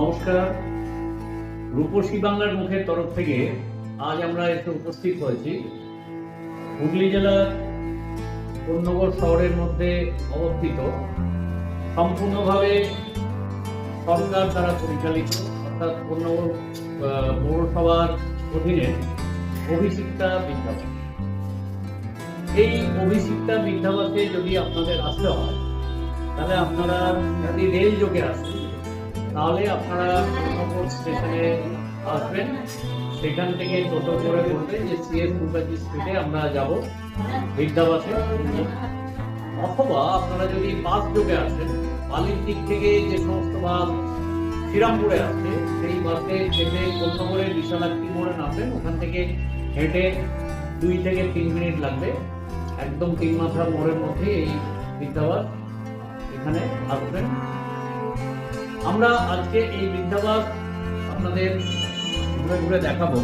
নমস্কার। রূপসী বাংলার মুখের তরফ থেকে আজ আমরা এসে উপস্থিত হয়েছি। হুগলি জেলার কন্যগর শহরের মধ্যে অবস্থিত। সম্পূর্ণভাবে সরকার দ্বারা পরিচালিত অর্থাৎ আহ, পৌরসভার অধীনে অভিষিক্তা বিদ্যালয় এই অভিষিক্তা বিদ্যালয়তে যদি আপনাদের আসতে হয় তাহলে আপনারা যদি রেল যোগে আসেন তাহলে আপনারা কর্ণপুর স্টেশনে আসবেন, সেখান থেকে টোটো করে বলবে যে সিএস মুখার্জি স্ট্রিটে আমরা যাব, বৃদ্ধাবাসে। অথবা আপনারা যদি বাস যোগে আসেন, বালির দিক থেকে যে সমস্ত বাস শ্রীরামপুরে আসবে সেই বাসে চেপে কন্যগরে বিশালাক্ষী মোড়ে নামবেন। ওখান থেকে হেঁটে দুই থেকে তিন মিনিট লাগবে। একদম তিন মাথার মোড়ের মধ্যে এই বিদ্যাবাস এখানে আসবেন। আমরা আজকে এই বৃদ্ধাবাস আপনাদের ঘুরে ঘুরে দেখাবো।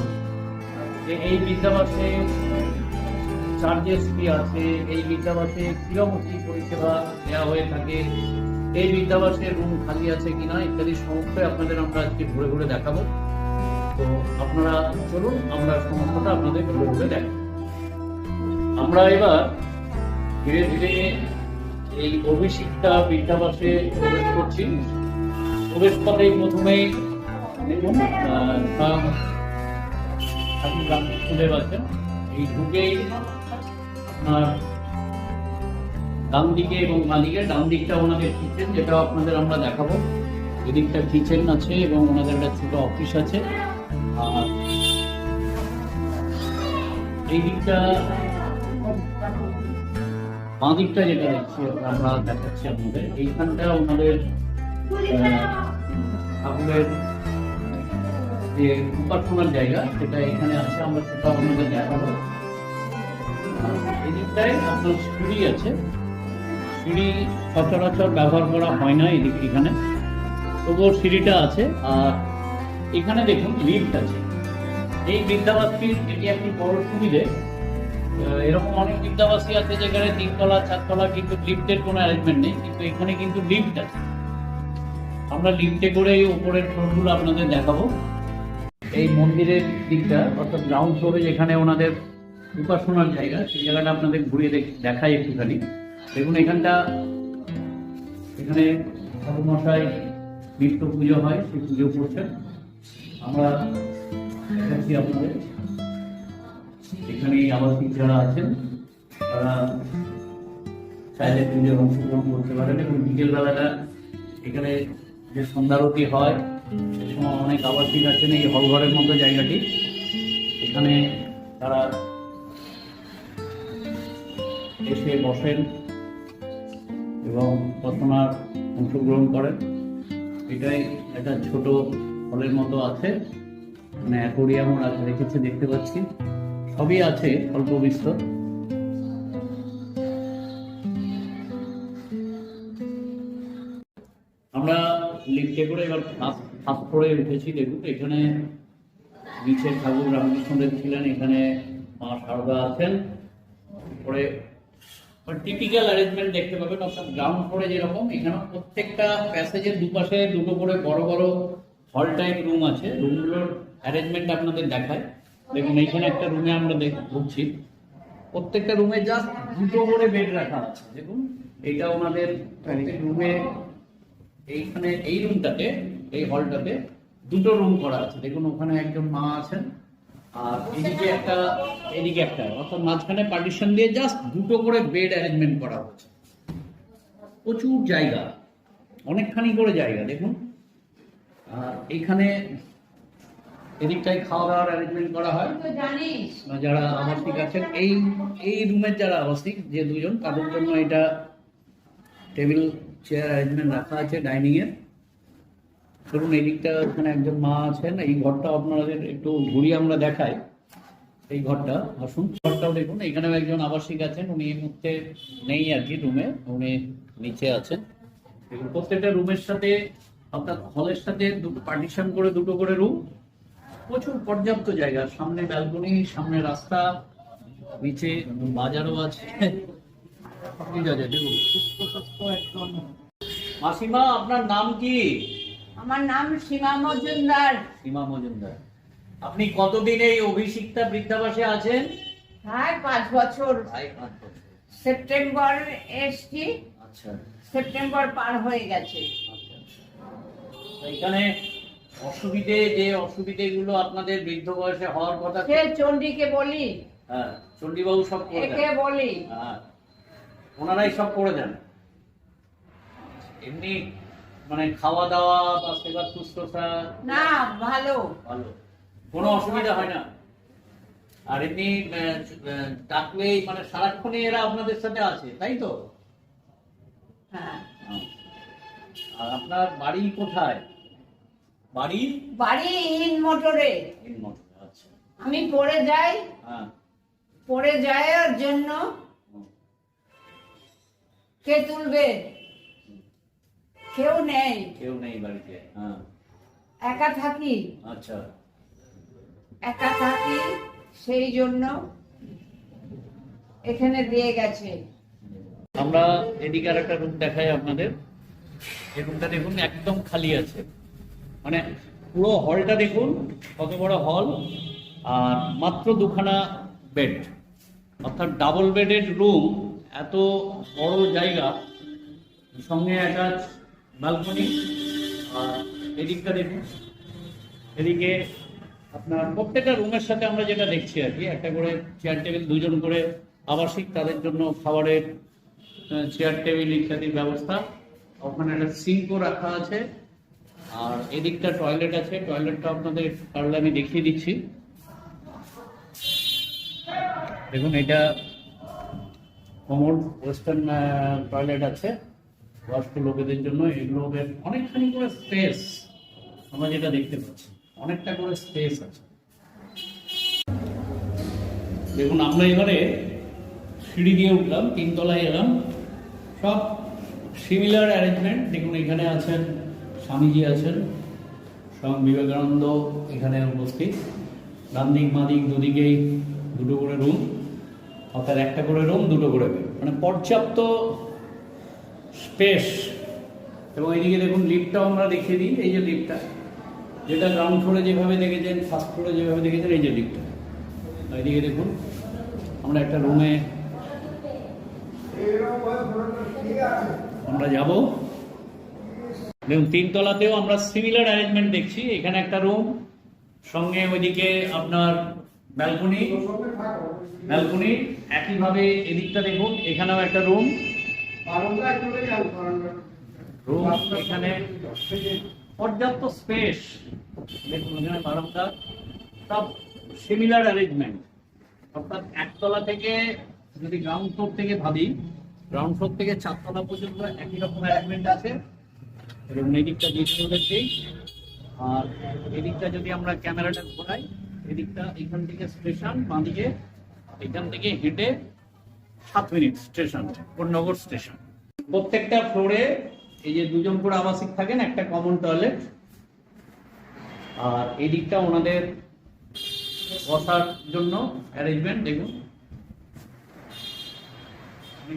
যে এই বৃদ্ধাবাসে চার্জেস কি আছে, এই বৃদ্ধাবাসে কীরকম কি পরিষেবা দেওয়া হয়ে থাকে, এই বিদ্যাবাসে রুম খালি আছে কিনা ইত্যাদি সমস্তই আপনাদের আমরা আজকে ঘুরে ঘুরে দেখাবো। তো আপনারা চলুন, আমরা সমস্তটা আপনাদের ঘুরে ঘুরে দেখাবো আমরা এবার ধীরে ধীরে এই অভিষিক্তা বৃদ্ধাবাসে প্রবেশ করছি। প্রবেশ পথে প্রথমেই দেখুন রামকৃষ্ণদেব আছেন এই ঢুকেই আপনার ডান দিকে এবং বাঁ দিকে ডান দিকটা ওনাদের কিচেন যেটা আপনাদের আমরা দেখাবো। এদিকটা কিচেন আছে এবং ওনাদের একটা ছোট অফিস আছে। আর এই দিকটা বাঁ দিকটা যেটা দেখছি আমরা দেখাচ্ছি আপনাদের, এইখানটা ওনাদের ঠাকুরের যে উপাসনার জায়গা, সেটা এখানে আছে, আমরা সেটা দেখাবো। আপনার সিঁড়ি আছে। সিঁড়ি সচরাচর ব্যবহার করা হয় না এদিকে এখানে। তবুও সিঁড়িটা আছে, আর এখানে দেখুন লিফট আছে। এই বিদ্যাবাসীর এটি একটি বড় সুবিধে। এরকম অনেক বিদ্যাবাসী আছে যেখানে তিনতলা, চারতলা কিন্তু লিফটের কোনো অ্যারেঞ্জমেন্ট নেই, কিন্তু এখানে কিন্তু লিফট আছে। আমরা লিফটে করে এই উপরের ফ্লোরগুলো আপনাদের দেখাবো। এই মন্দিরের দিকটা, অর্থাৎ গ্রাউন্ড ফ্লোরে যেখানে ওনাদের উপাসনার জায়গা, সেই জায়গাটা আপনাদের ঘুরিয়ে দেখ- দেখাই একটুখানি। দেখুন এখানটা, এখানে ঠাকুরমশাই নিত্য পুজো হয়, সেই পুজো করছেন। আমরা দেখাচ্ছি আপনাদের। এখানে আবাসিক যারা আছেন, তারা চাইলে পুজোর অংশগ্রহণ করতে পারেন এবং বিকেলবেলাটা এখানে যে সন্ধ্যারতি হয়, সে সময় অনেক আবাসিক আছেন এই হলঘরের মতো জায়গাটি। এখানে তারা এসে বসেন এবং প্রার্থনার অংশগ্রহণ করেন। এটাই একটা ছোট হলের মতো আছে মানে অ্যাকোরিয়ামও রাখা রেখেছে, দেখতে পাচ্ছি। সবই আছে, অল্প বিস্তর। করে এবার ফার্স্ট ফ্লোরে উঠেছি, দেখুন, এখানে নিচে ঠাকুর রামকৃষ্ণদেব ছিলেন, এখানে মা সারদা আছেন। পরে টিপিক্যাল অ্যারেঞ্জমেন্ট দেখতে পাবেন, অর্থাৎ গ্রাউন্ড ফ্লোরে যেরকম, এখানে প্রত্যেকটা প্যাসেজের দুপাশে দুটো করে বড় বড় হল টাইপ রুম আছে। রুমগুলোর অ্যারেঞ্জমেন্ট আপনাদের দেখায়। দেখুন, এইখানে একটা রুমে আমরা দেখ, ঢুকছি। প্রত্যেকটা রুমে জাস্ট দুটো করে বেড রাখা আছে। দেখুন, এটা ওনাদের রুমে এইখানে এই রুমটাতে এই হলটাতে দুটো রুম করা আছে। দেখুন ওখানে একজন মা আছেন আর এদিকে একটা এদিকে একটা অর্থাৎ মাঝখানে পার্টিশন দিয়ে জাস্ট দুটো করে বেড অ্যারেঞ্জমেন্ট করা হচ্ছে প্রচুর জায়গা অনেকখানি করে জায়গা দেখুন। আর এইখানে এদিকটায় খাওয়া দাওয়ার অ্যারেঞ্জমেন্ট করা হয়। যারা আবাসিক আছেন এই এই রুমের যারা আবাসিক যে দুজন তাদের জন্য এটা টেবিল চেয়ার অ্যারেঞ্জমেন্ট রাখা আছে ডাইনিং এর ধরুন এই দিকটা ওখানে একজন মা আছেন, এই ঘরটা আপনাদের একটু ঘুরিয়ে আমরা দেখাই। এই ঘরটা, আসুন। ঘরটাও দেখুন, এখানেও একজন আবাসিক আছেন, উনি এই মুহূর্তে নেই আর কি রুমে উনি নিচে আছেন। দেখুন, প্রত্যেকটা রুমের সাথে, অর্থাৎ হলের সাথে দুটো পার্টিশন করে দুটো করে রুম প্রচুর পর্যাপ্ত জায়গা, সামনে ব্যালকনি সামনে রাস্তা, নিচে বাজারও আছে। ঠিক আছে দেখুন মাসিমা আপনার নাম কি? আমার নাম সীমা মজুমদার। সীমা মজুমদার। আপনি কতদিন এই অভিষিক্তা বৃদ্ধাবাসে আছেন? প্রায় পাঁচ বছর। সেপ্টেম্বর এসছি। আচ্ছা। সেপ্টেম্বর পার হয়ে গেছে। আচ্ছা, আচ্ছা। এখানে অসুবিধে যে অসুবিধেগুলো আপনাদের বৃদ্ধ বয়সে হওয়ার কথা সে চণ্ডীকে বলি। হ্যাঁ চণ্ডীবাবু সব একে বলি। হ্যাঁ। ওনারাই সব করে দেন। এমনি মানে খাওয়া দাওয়া বা সেবা শুশ্রূষা না ভালো। ভালো। কোনো অসুবিধা হয় না। আর এমনি ডাকলেই মানে সারাক্ষণই এরা আপনাদের সাথে আছে তাই তো? হ্যাঁ। আর আপনার বাড়ি কোথায়? বাড়ি? বাড়ি ইন মোটরে। হিন্দমঠে, আচ্ছা। আমি পড়ে যাই। হ্যাঁ। পড়ে যাওয়ার জন্য কে তুলবে? কেউ নেই। কেউ নেই বাড়িতে হ্যাঁ। একা থাকি? আচ্ছা। একা থাকি সেই জন্য এখানে দিয়ে গেছে। আমরা এদিকে আর একটা রুম দেখাই আপনাদের। এই রুমটা দেখুন একদম খালি আছে। মানে পুরো হলটা দেখুন কত বড় হল আর মাত্র দুখানা বেড অর্থাৎ ডাবল বেডের রুম এত বড় জায়গা, সঙ্গে অ্যাটাচ ব্যালকনি আর এদিকটা দেখুন। এদিকে আপনার প্রত্যেকটা রুমের সাথে আমরা যেটা দেখছি আর কি, একটা করে চেয়ার টেবিল দুজন করে আবাসিক, তাদের জন্য খাবারের চেয়ার টেবিল ইত্যাদির ব্যবস্থা। ওখানে একটা সিঙ্কও রাখা আছে, আর এদিকটা টয়লেট আছে। টয়লেটটা আপনাদের পারলে আমি দেখিয়ে দিচ্ছি। দেখুন, এটা কমোড ওয়েস্টার্ন টয়লেট আছে। বয়স্ক লোকেদের জন্য এগুলো অনেকখানি করে স্পেস আমরা যেটা দেখতে পাচ্ছি, অনেকটা করে স্পেস আছে। দেখুন, আমরা এবারে সিঁড়ি দিয়ে উঠলাম, তিনতলায় এলাম। সব সিমিলার অ্যারেঞ্জমেন্ট দেখুন, এখানে আছেন, স্বামীজি আছেন স্বামী বিবেকানন্দ এখানে উপস্থিত। ডান দিক দুদিকেই দুটো করে রুম অর্থাৎ একটা করে রুম দুটো করে বেড মানে পর্যাপ্ত স্পেস এবং এইদিকে দেখুন লিফটটাও আমরা দেখিয়ে দিই। এই যে লিফটটা যেটা গ্রাউন্ড ফ্লোরে যেভাবে দেখেছেন ফার্স্ট ফ্লোরে যেভাবে দেখেছেন, এই যে লিফটটা এইদিকে দেখুন, আমরা একটা রুমে আমরা যাব। দেখুন, তিনতলাতেও আমরা সিমিলার অ্যারেঞ্জমেন্ট দেখছি। এখানে একটা রুম সঙ্গে ওইদিকে আপনার ব্যালকনি ব্যালকনি একইভাবে এদিকটা দেখুন, এখানেও একটা রুম রুম এখানে পর্যাপ্ত স্পেস দেখুন, এখানে বারান্দা। সব সিমিলার অ্যারেঞ্জমেন্ট অর্থাৎ একতলা থেকে, যদি গ্রাউন্ড ফ্লোর থেকে ভাবি গ্রাউন্ড ফ্লোর থেকে চারতলা পর্যন্ত একই রকম অ্যারেঞ্জমেন্ট আছে। এবং এদিকটা দিয়ে দেখছি, আর এদিকটা যদি আমরা ক্যামেরাটা ঘোরাই এদিকটা এখান থেকে স্টেশন, বাঁদিকে এখান থেকে হেঁটে সাত মিনিট স্টেশন কোন্নগর স্টেশন। প্রত্যেকটা ফ্লোরে এই যে দুজন করে আবাসিক থাকেন, একটা কমন টয়লেট আর এই দিকটা ওনাদের বসার জন্য অ্যারেঞ্জমেন্ট দেখুন।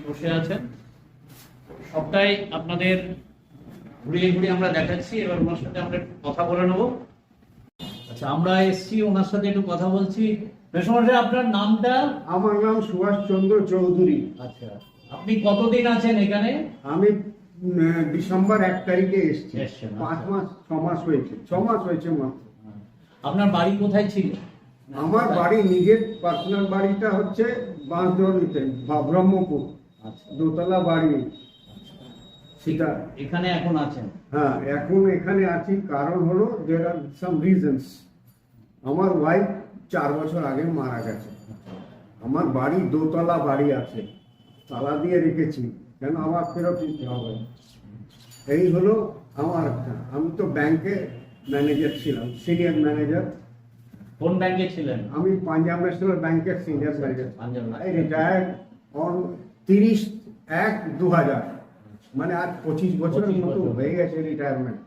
বসে আছেন। সবটাই আপনাদের ঘুরিয়ে ঘুরিয়ে আমরা দেখাচ্ছি। এবার ওনার সাথে আমরা কথা বলে নেব। আচ্ছা আমরা এসছি ওনার সাথে একটু কথা বলছি। মেসমশাই আপনার নামটা? আমার নাম সুভাষ চন্দ্র চৌধুরী। আচ্ছা আপনি কতদিন আছেন এখানে? আমি ডিসেম্বর এক তারিখে এসেছি। এসছেন, পাঁচ আচ্ছা। মাস ছ মাস হয়েছে ছ মাস হয়েছে মাত্র। আপনার বাড়ি কোথায় ছিল? আমার বাড়ি নিজের পার্সোনাল বাড়িটা হচ্ছে বাঁশদড়িতে বা ব্রহ্মপুর। আচ্ছা। দোতলা বাড়ি। সেটা এখানে এখন আছেন? হ্যাঁ এখন এখানে আছি কারণ হলো দের আর সাম রিজনস আমার ওয়াইফ চার বছর আগে মারা গেছে। আমার বাড়ি দোতলা বাড়ি আছে। তালা দিয়ে রেখেছি। কেন আমার ফেরত দিতে হবে? এই হলো আমার আমি তো ব্যাংকে ম্যানেজার ছিলাম সিনিয়র ম্যানেজার কোন ব্যাংকে ছিলেন? আমি পাঞ্জাব ন্যাশনাল ব্যাংকের senior manager. I retired on তিরিশ এক দু হাজার মানে আর পঁচিশ বছরের মতো হয়ে গেছে রিটায়ারমেন্ট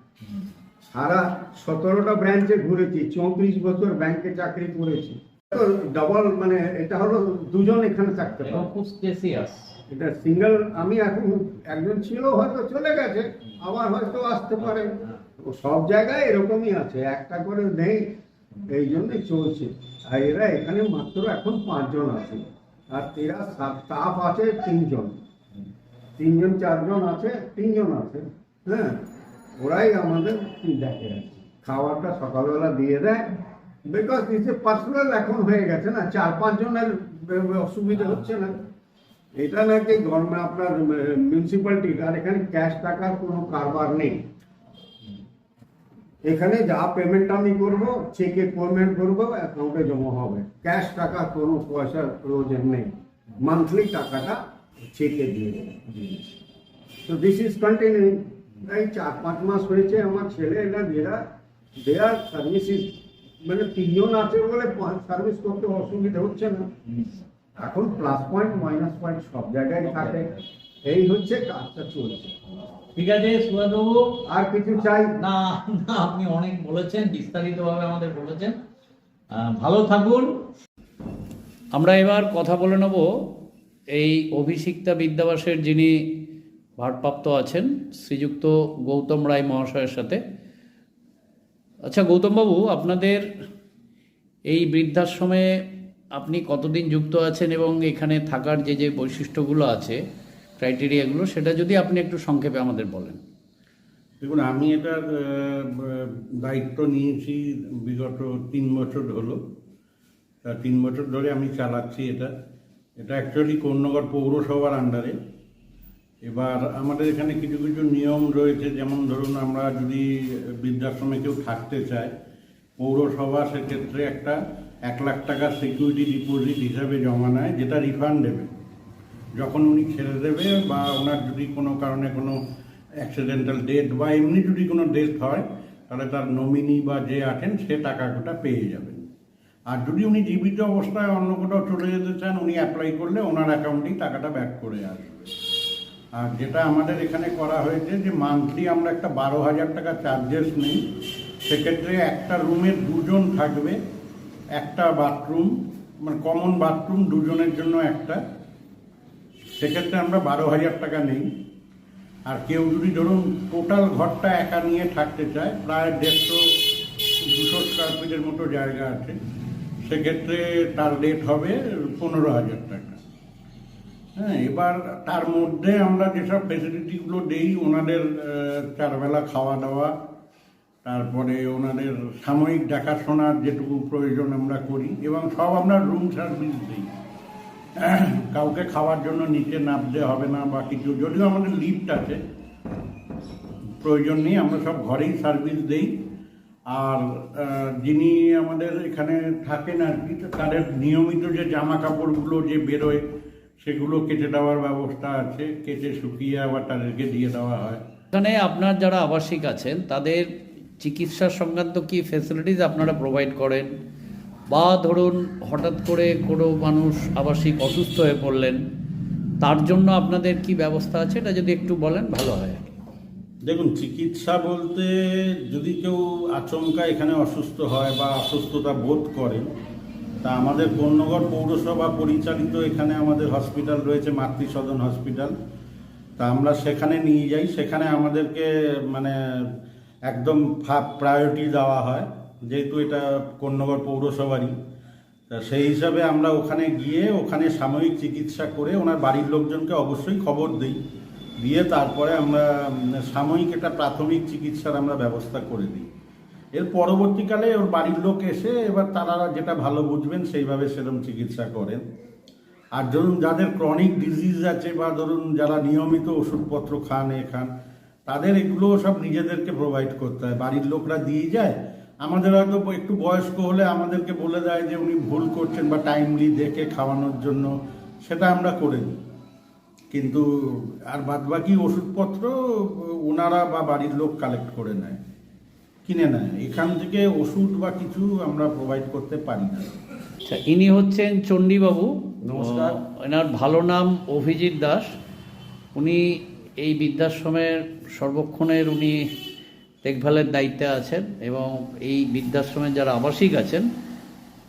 সারা সতেরোটা ব্রাঞ্চে ঘুরেছি চৌত্রিশ বছর ব্যাংকে চাকরি করেছি। তো ডবল মানে এটা হলো দুজন এখানে থাকতে পারে। খুব স্পেসিয়াস এটা সিঙ্গেল আমি এখন একজন ছিল হয়তো চলে গেছে আবার হয়তো আসতে পারে। সব জায়গায় এরকমই আছে একটা করে নেই এই জন্যই চলছে। আর এরা এখানে মাত্র এখন পাঁচজন আছে। আর এরা স্টাফ আছে তিনজন। তিনজন চারজন আছে তিনজন আছে। হ্যাঁ? ওরাই আমাদের দেখে আর কি। খাবারটা সকালবেলা দিয়ে দেয় বিকজ নিচে পার্সোনাল এখন হয়ে গেছে না চার পাঁচজনের বে- বে- অসুবিধা হচ্ছে না। এটা নাকি গভর্নমেন্ট আপনার মিউনিসিপ্যালিটির আর এখানে ক্যাশ টাকার কোনো কারবার নেই। এখানে যা পেমেন্ট আমি করব চেকে পেমেন্ট করব অ্যাকাউন্টে জমা হবে। ক্যাশ টাকা কোনো পয়সার প্রয়োজন নেই। মান্থলি টাকাটা চেকে দিয়ে দেবে। তো দিস ইজ কন্টিনিউইং এই চার পাঁচ মাস হয়েছে আমার ছেলে এরা এরা দেয়ার সার্ভিস ইজ মানে তিনজন আছে বলে সার্ভিস করতে অসুবিধা হচ্ছে না। এখন প্লাস পয়েন্ট মাইনাস পয়েন্ট সব জায়গায় থাকে। এই হচ্ছে কাজটা চলছে। ঠিক আছে সুভাষবাবু আর কিছু চাই? না না আপনি অনেক বলেছেন বিস্তারিতভাবে আমাদের বলেছেন। ভালো থাকুন। আমরা এবার কথা বলে নেব এই অভিষিক্তা বিদ্যাবাসের যিনি ভারপ্রাপ্ত আছেন শ্রীযুক্ত গৌতম রায় মহাশয়ের সাথে। আচ্ছা গৌতমবাবু, আপনাদের এই বৃদ্ধাশ্রমে আপনি কতদিন যুক্ত আছেন এবং এখানে থাকার যে যে বৈশিষ্ট্যগুলো আছে, ক্রাইটেরিয়াগুলো, সেটা যদি আপনি একটু সংক্ষেপে আমাদের বলেন। দেখুন, আমি এটার দায়িত্ব নিয়েছি বিগত তিন বছর হলো। তিন বছর ধরে আমি চালাচ্ছি এটা। এটা অ্যাকচুয়ালি কন্যগর পৌরসভার আন্ডারে এবার আমাদের এখানে কিছু কিছু নিয়ম রয়েছে, যেমন ধরুন আমরা যদি বৃদ্ধাশ্রমে কেউ থাকতে চায়, পৌরসভা সেক্ষেত্রে একটা এক লাখ টাকা সিকিউরিটি ডিপোজিট হিসাবে জমা নেয়, যেটা রিফান্ড দেবে। যখন উনি ছেড়ে দেবে বা ওনার যদি কোনো কারণে কোনো অ্যাক্সিডেন্টাল ডেথ বা এমনি যদি কোনো ডেথ হয়, তাহলে তার নমিনি বা যে আছেন, সে টাকাটা পেয়ে যাবেন। আর যদি উনি জীবিত অবস্থায় অন্য কোথাও চলে যেতে চান, উনি অ্যাপ্লাই করলে ওনার অ্যাকাউন্টেই টাকাটা ব্যাক করে আসবে। আর যেটা আমাদের এখানে করা হয়েছে যে মান্থলি আমরা একটা বারো হাজার টাকা চার্জেস নিই। সেক্ষেত্রে একটা রুমে দুজন থাকবে, একটা বাথরুম মানে কমন বাথরুম দুজনের জন্য একটা। সেক্ষেত্রে আমরা বারো হাজার টাকা নেই। আর কেউ যদি ধরুন টোটাল ঘরটা একা নিয়ে থাকতে চায়, প্রায় দেড়শো, দুশো স্কোয়ার ফিটের মতো জায়গা আছে। সেক্ষেত্রে তার রেট হবে পনেরো হাজার টাকা। হ্যাঁ এবার তার মধ্যে আমরা যেসব ফেসিলিটিগুলো দেই, ওনাদের চারবেলা খাওয়া দাওয়া তারপরে ওনাদের সাময়িক দেখাশোনার যেটুকু প্রয়োজন আমরা করি, এবং সব আমরা রুম সার্ভিস দিই। কাউকে খাওয়ার জন্য নিচে নামতে হবে না বা কিছু, যদিও আমাদের লিফট আছে, প্রয়োজন নেই, আমরা সব ঘরেই সার্ভিস দেই। আর যিনি আমাদের এখানে থাকেন আর কি, তাদের নিয়মিত যে জামা কাপড়গুলো যে বেরোয় সেগুলো কেটে দেওয়ার ব্যবস্থা আছে কেটে শুকিয়ে আবার তাদেরকে দিয়ে দেওয়া হয়। এখানে আপনার যারা আবাসিক আছেন তাদের চিকিৎসা সংক্রান্ত কি ফেসিলিটিস আপনারা প্রোভাইড করেন? বা ধরুন হঠাৎ করে কোনো মানুষ আবাসিক অসুস্থ হয়ে পড়লেন তার জন্য আপনাদের কি ব্যবস্থা আছে? এটা যদি একটু বলেন ভালো হয়। দেখুন চিকিৎসা বলতে যদি কেউ আচমকা এখানে অসুস্থ হয় বা অসুস্থতা বোধ করে তা আমাদের পণ্যগড় পৌরসভা পরিচালিত এখানে আমাদের হসপিটাল রয়েছে, মাতৃসদন হসপিটাল। তা আমরা সেখানে নিয়ে যাই। সেখানে আমাদেরকে মানে একদম প্রায়োরিটি দেওয়া হয়। যেহেতু এটা কন্যগড় পৌরসভারই। তা সেই হিসাবে আমরা ওখানে গিয়ে ওখানে সাময়িক চিকিৎসা করে ওনার বাড়ির লোকজনকে অবশ্যই খবর দিই। দিয়ে তারপরে আমরা সাময়িক একটা প্রাথমিক চিকিৎসার আমরা ব্যবস্থা করে দিই। এর পরবর্তীকালে ওর বাড়ির লোক এসে এবার তারা যেটা ভালো বুঝবেন সেইভাবে সেরম চিকিৎসা করেন। আর ধরুন যাদের ক্রনিক ডিজিজ আছে বা ধরুন যারা নিয়মিত ওষুধপত্র খান, এ খান, তাদের এগুলো সব নিজেদেরকে প্রোভাইড করতে হয়। বাড়ির লোকরা দিয়ে যায়। আমাদের হয়তো একটু বয়স্ক হলে আমাদেরকে বলে দেয় যে উনি ভুল করছেন বা টাইমলি দেখে খাওয়ানোর জন্য, সেটা আমরা করে দিই কিন্তু আর বাদবাকি ওষুধপত্র ওনারা বা বাড়ির লোক কালেক্ট করে নেয়। কিনে নেয়। এখান থেকে ওষুধ বা কিছু আমরা প্রোভাইড করতে পারি না। আচ্ছা ইনি হচ্ছেন চণ্ডীবাবু। নমস্কার। এনার ভালো নাম অভিজিৎ দাস। উনি এই বৃদ্ধাশ্রমের সর্বক্ষণের উনি দেখভালের দায়িত্বে আছেন এবং এই বৃদ্ধাশ্রমের যারা আবাসিক আছেন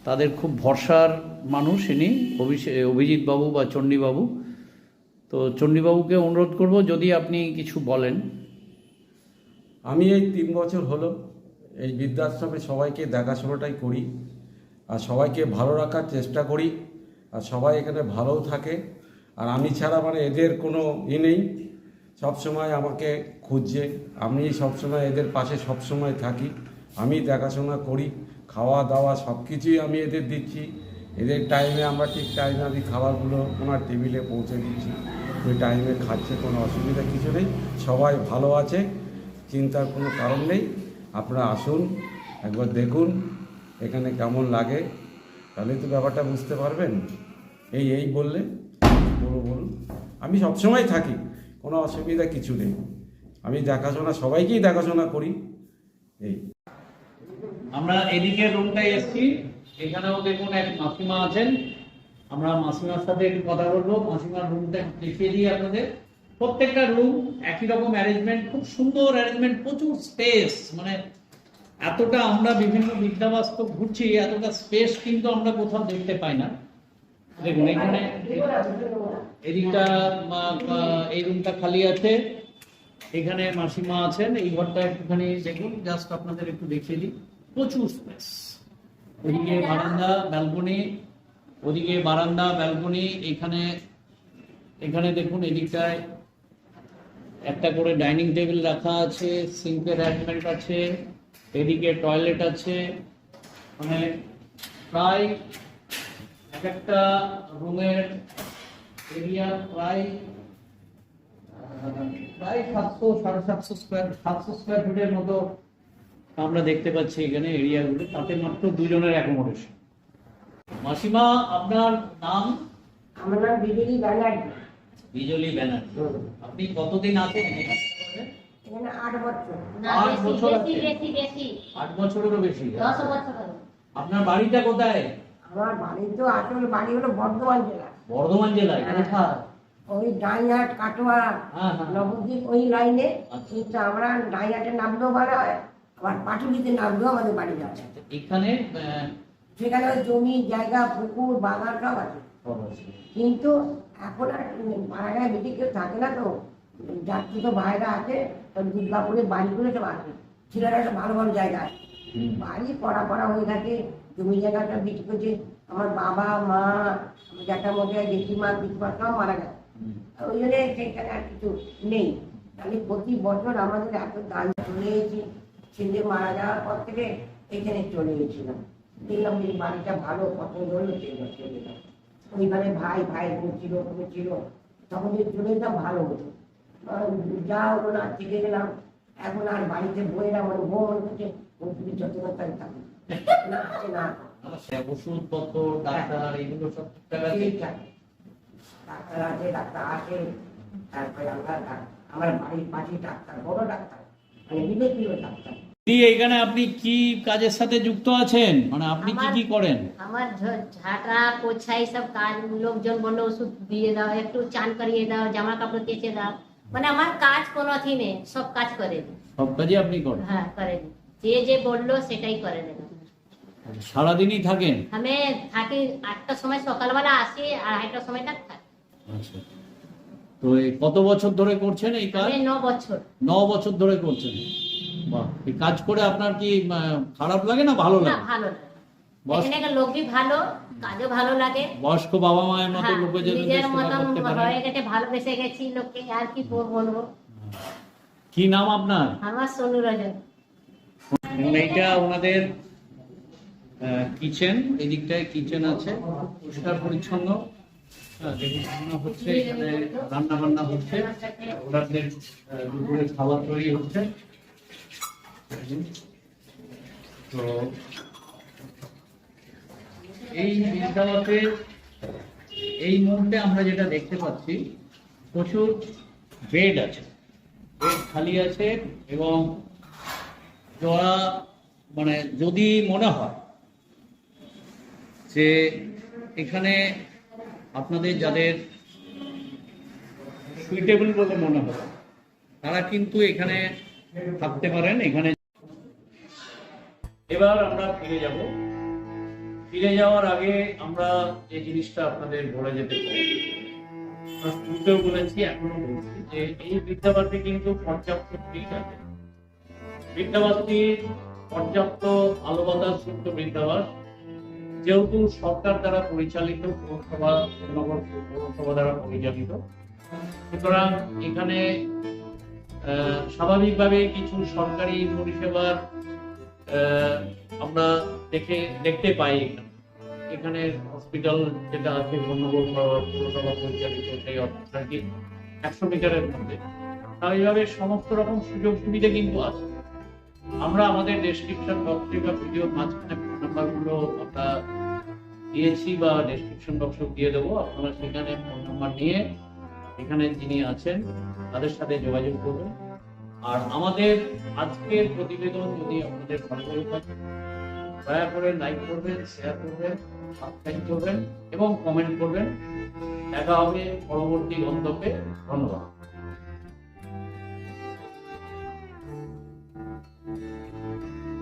তাদের খুব ভরসার মানুষ ইনি অভিজিৎ বাবু বা চণ্ডীবাবু। তো চণ্ডীবাবুকে অনুরোধ করব যদি আপনি কিছু বলেন। আমি এই তিন বছর হলো এই বৃদ্ধাশ্রমে সবাইকে দেখাশোনাটাই করি, আর সবাইকে ভালো রাখার চেষ্টা করি, আর সবাই এখানে ভালোও থাকে, আর আমি ছাড়া মানে এদের কোনো ই নেই সবসময় আমাকে খুঁজছে, আমি সবসময় এদের পাশে সবসময় থাকি, আমি দেখাশোনা করি, খাওয়া দাওয়া সব কিছুই আমি এদের দিচ্ছি, এদের টাইমে আমরা ঠিক টাইমে আমি খাবারগুলো ওনার টেবিলে পৌঁছে দিচ্ছি, ওই টাইমে খাচ্ছে, কোনো অসুবিধা কিছু নেই, সবাই ভালো আছে চিন্তার কোনো কারণ নেই। আপনারা আসুন, একবার দেখুন এখানে কেমন লাগে। তাহলে তো ব্যাপারটা বুঝতে পারবেন। এই এই বললে বলুন বলুন। আমি সবসময় থাকি, কোনো অসুবিধা কিছু নেই। আমি দেখাশোনা, সবাইকেই দেখাশোনা করি। এই। আমরা এদিকে রুমটায় এসেছি। এখানেও দেখুন এক মাসিমা আছেন। আমরা মাসিমার সাথে একটু কথা বলব। মাসিমার রুমটা দেখিয়ে দিই আপনাদের। প্রত্যেকটা রুম একই রকম অ্যারেঞ্জমেন্ট খুব সুন্দর অ্যারেঞ্জমেন্ট প্রচুর স্পেস মানে এতটা আমরা বিভিন্ন বৃদ্ধাবাস তো ঘুরছি, এতটা স্পেস কিন্তু আমরা কোথাও দেখতে পাই না। দেখুন, এখানে এদিকটা এই রুমটা খালি আছে, এখানে মাসিমা আছেন, এই ঘরটা একটুখানি দেখুন জাস্ট আপনাদের একটু দেখিয়ে দিই। প্রচুর স্পেস ওদিকে বারান্দা ব্যালকনি ওদিকে বারান্দা ব্যালকনি এখানে এখানে দেখুন, এদিকটায় একটা করে ডাইনিং টেবিল রাখা আছে সিঙ্কের অ্যারেঞ্জমেন্ট আছে, এদিকে টয়লেট আছে। মানে প্রায় এক একটা রুমের এরিয়া প্রায় প্রায় সাতশো, সাড়ে সাতশো স্কোয়ার সাতশো স্কোয়ার ফিটের মতো আমরা দেখতে পাচ্ছি এখানে এরিয়াগুলো তাতে মাত্র দুজনের অ্যাকোমোডেশন মাসিমা, আপনার নাম? আমার নাম বিজলি ব্যানার্জি। বিজলি ব্যানার্জি। আপনি কতদিন আছেন? আট বছর। আট বছর আট বছরেরও বেশি। আপনার বাড়িটা কোথায়? আমার বাড়ি তো আসল বাড়ি হলো বর্ধমান জেলা। বর্ধমান জেলায় কোথায়? ওই ডাইহাট কাটোয়া হ্যাঁ, হ্যাঁ। নবদ্বীপ ওই লাইনে আচ্ছা। কিন্তু আমরা ডাইহাটে নামলেও ভালো হয় আবার পাটুলিতে নামলেও আমাদের বাড়ি আছে এখানে সেখানে জমি জায়গা পুকুর বাগান সব আছে। কিন্তু এখন আর মারা গায়ে বেশি কেউ থাকে না তো। যাত্রী তো ভাইরা আছে ওই দুর্গাপুরে বাড়িগুলো সব আছে। ছেলেরা একটা ভালো ভালো জায়গা বাড়ি পড়া পড়া হয়ে থাকে জমি জায়গাটা বিক্রি করছে। আমার বাবা মা জ্যাঠা মশাই জেঠিমা পিসিমা সব মারা গেছে। ওই জন্য সেখানে আর কিছু নেই। তাহলে প্রতি বছর আমাদের এত দান চলে এসেছি। ছেলে মারা যাওয়ার পর থেকে এখানে চলে গেছিলাম দেখলাম যে বাড়িটা ভালো পছন্দ হলো সেই চলে গেলাম ওইখানে ভাই ভাই ছিল ছিল তখন চলে যেতাম ভালো হতো যা হলো না থেকে গেলাম এখন আর বাড়িতে বইয়েরা আমার বউ মনে করছে ও তুমি থাকবে না আছে না। ওষুধপত্র ডাক্তার এগুলো সব ঠিকঠাক ডাক্তার আছে ডাক্তার আছে তারপরে আমরা আমার বাড়ির পাশে ডাক্তার বড় ডাক্তার। মানে বিদেশীয় ডাক্তার। এখানে আপনি কি কাজের সাথে যুক্ত আছেন? মানে আপনি কি কি করেন? আমার ঝাঁটা পোছা কাজ লোকজন বলল ওষুধ দিয়ে দাও একটু চান করিয়ে দাও জামা কাপড় কেচে দাও। মানে আমার কাজ কোনো অথি নেই সব কাজ করে দিই। সব কাজই আপনি করেন? হ্যাঁ করে দিই। যে যে বলল সেটাই করে দেবো। সারাদিনই থাকেন? আমি থাকি আটটার সময় সকালবেলা আসি আর আড়াইটার সময় থাকি। আচ্ছা। তো এই কত বছর ধরে করছেন এই কাজ? আমি ন বছর। ন বছর ধরে করছেন। এই কাজ করে আপনার কি খারাপ লাগে না ভালো লাগে? ভালো লাগে। এখানে ভালো কাজও ভালো লাগে। বয়স্ক বাবা মায়ের মতো হ্যাঁ, লোকে নিজের মতন হয়ে গেছে ভালোবেসে গেছি লোককে আর কি বলব কি নাম আপনার? আমার সোনু রজন। এইটা ওনাদের কিচেন এদিকটায় কিচেন আছে পরিষ্কার পরিচ্ছন্ন। হচ্ছে এখানে রান্না বান্না হচ্ছে। ওনাদের দুপুরে খাবার তৈরি হচ্ছে। তো এই বিদ্যালয়তে এই মুহূর্তে আমরা যেটা দেখতে পাচ্ছি, প্রচুর বেড আছে। বেড খালি আছে এবং যারা মানে যদি মনে হয় যে এখানে আপনাদের যাদের সুইটেবল বলে মনে হয়, তারা কিন্তু এখানে থাকতে পারেন, এখানে এবার আমরা ফিরে যাব। ফিরে যাওয়ার আগে আমরা যে জিনিসটা আপনাদের বলে যেতে বলেছি এখনও বলছি যে এই কিন্তু পর্যাপ্ত ফিট আছে। পর্যাপ্ত যেহেতু সরকার দ্বারা পরিচালিত পৌরসভা পৌরসভা দ্বারা পরিচালিত। সুতরাং এখানে স্বাভাবিকভাবে কিছু সরকারি পরিষেবার আমরা দেখে, দেখতে পাই এখানে। হসপিটাল যেটা আছে বন্যগর পৌরসভা পরিচালিত, সেই হসপিটালটি একশো মিটারের মধ্যে। স্বাভাবিকভাবে সমস্ত রকম সুযোগ সুবিধা কিন্তু আছে। আমরা আমাদের ডেসক্রিপশন বক্সে বা ভিডিওর মাঝখানে ফোন নাম্বারগুলো আমরা দিয়েছি বা ডেসক্রিপশন বক্সে দিয়ে দেবো। আপনারা সেখানে ফোন নাম্বার নিয়ে এখানে যিনি আছেন, তাদের সাথে যোগাযোগ করবেন আর আমাদের আজকের প্রতিবেদন যদি আপনাদের ভালো লাগে দয়া করে লাইক করবেন শেয়ার করবেন সাবস্ক্রাইব করবেন এবং কমেন্ট করবেন। দেখা হবে পরবর্তী গন্তব্যে। ধন্যবাদ।